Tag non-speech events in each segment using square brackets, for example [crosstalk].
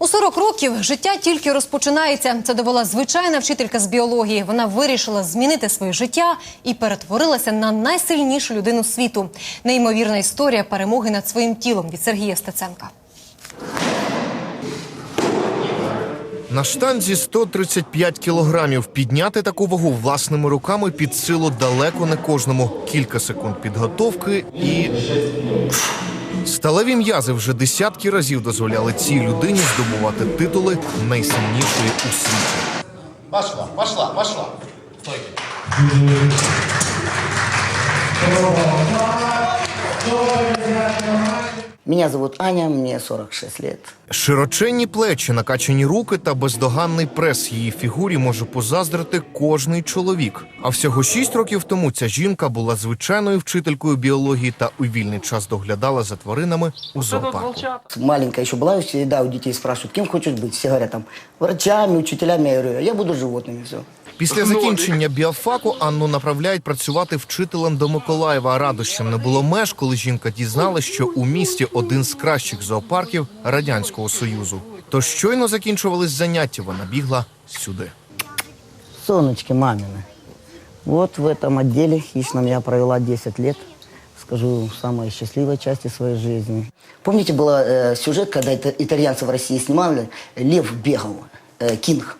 У 40 років життя тільки розпочинається. Це довела звичайна вчителька з біології. Вона вирішила змінити своє життя і перетворилася на найсильнішу людину світу. Неймовірна історія перемоги над своїм тілом від Сергія Стеценка. На штанзі 135 кілограмів підняти таку вагу власними руками під силу далеко не кожному. Кілька секунд підготовки і сталеві м'язи вже десятки разів дозволяли цій людині здобувати титули найсильнішої у світі. Пошла, пошла, пошла. Стойки. Меня зовут Аня, мне 46 лет. Широченні плечі, накачані руки та бездоганний прес її фігурі може позаздрити кожний чоловік. А всього шість років тому ця жінка була звичайною вчителькою біології та у вільний час доглядала за тваринами у зоопарку. Маленькая еще была, всегда у детей спрашивают, кем хочешь быть. Все говорят там, врачами, учителями. Я говорю, я буду животными, все. Після закінчення біофаку Анну направляють працювати вчителем до Миколаєва. А радощам не було меж, коли жінка дізналась, що у місті один з кращих зоопарків радянського союзу. То щойно закінчувались заняття. Вона бігла сюди. Сонечки мамины. Вот в этом отделе хищном я провела 10 лет. Скажу, в самой счастливой части своей жизни. Помните, был э, сюжет, когда это итальянцы в России снимали, лев бегал, э, кинг.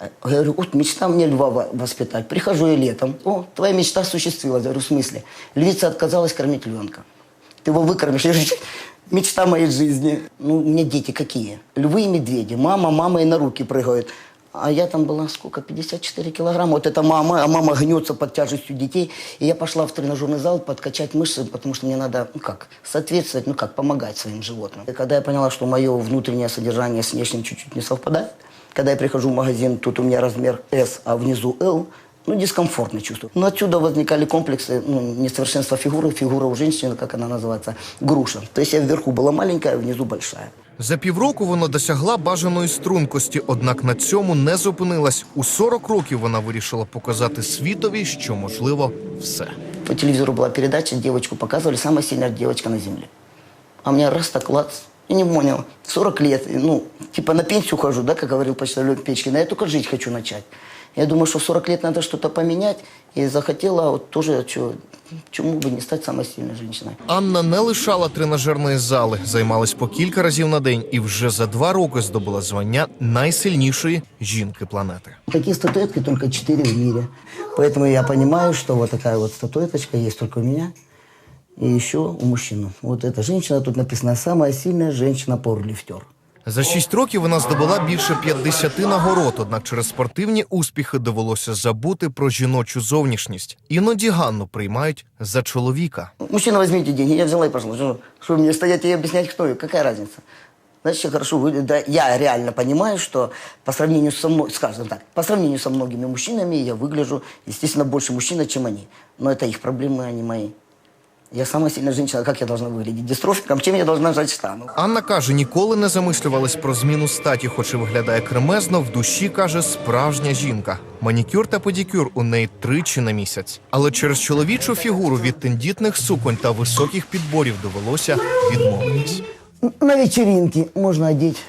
Я говорю, вот мечта мне льва во- воспитать. Прихожу я летом. О, твоя мечта осуществилась. Я говорю, в смысле? Львица отказалась кормить львенка. Ты его выкормишь. Я говорю, [laughs] мечта моей жизни. Ну, у меня дети какие? Львы и медведи. Мама, мама и на руки прыгают. А я там была сколько? 54 килограмма. Вот это мама, а мама гнется под тяжестью детей. И я пошла в тренажерный зал подкачать мышцы, потому что мне надо, ну как, соответствовать, ну как, помогать своим животным. И когда я поняла, что мое внутреннее содержание с внешним чуть-чуть не совпадает, когда я прихожу в магазин, тут у меня размер S, а внизу L, ну, дискомфортно чувствую. Но отсюда возникали комплексы, ну, несовершенства фигуры, фигура у женщины, как она называется, груша. То есть я вверху была маленькая, а внизу большая. За півроку вона досягла бажаної стрункості, однак на цьому не зупинилась. У 40 років вона вирішила показати світові, що можливо все. По телевизору была передача, девочку показывали, самая сильная девочка на земле. А мне раз так клац. Я не понял. 40 лет, и, ну, типа на пенсию хожу, да, как говорил почтальон Печкин, а я только жить хочу начать. Я думаю, что 40 лет надо что-то поменять, и захотела вот тоже, чё, чему бы не стать самой сильной женщиной. Анна не лишала тренажерної зали, займалась по кілька разів на день і вже за два роки здобула звання найсильнішої жінки планети. Такие статуэтки только 4 в мире. Поэтому я понимаю, что вот такая вот статуэточка есть только у меня и еще у мужчин. Вот эта женщина, тут написано «Самая сильная женщина-пауэрлифтер». За шість років вона здобула більше 50 нагород, однак через спортивні успіхи довелося забути про жіночу зовнішність. Іноді Ганну приймають за чоловіка. Мужчина, возьмите деньги. Я взяла и пошла. Что, что мне стоять и объяснять, кто я? Какая разница? Значит, я хорошо выгляжу. Да, я реально понимаю, что по сравнению со мной, скажем так, по сравнению со многими мужчинами я выгляжу, естественно, больше мужчина, чем они. Но это их проблемы, а не мои. Я самая сильная женщина. Как я должна выглядеть? Дистрофиком? Чем я должна жать штану? Анна каже, ніколи не замислювалась про зміну статі, хоч і виглядає кремезно, в душі каже справжня жінка. Манікюр та педикюр у неї тричі на місяць. Але через чоловічу фігуру від тендітних суконь та високих підборів довелося відмовитись. На вечеринке можно одеть.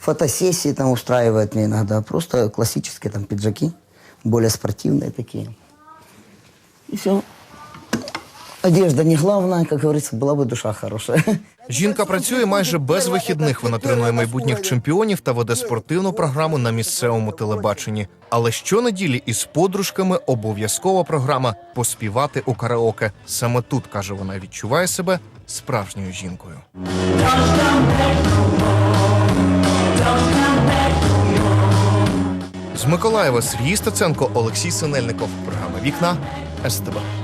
Фотосессии там устраивают мне иногда. Просто классические там пиджаки, более спортивные такие. И все. Одежда не главное, как говорится, была бы душа хорошая. Жінка працює майже без вихідних. Вона тренує майбутніх чемпіонів та веде спортивну програму на місцевому телебаченні. Але щонеділі із подружками обов'язкова програма поспівати у караоке. Саме тут каже вона відчуває себе справжньою жінкою. З Миколаєва Сергій Стеценко, Олексій Синельников. Програма Вікна СТБ.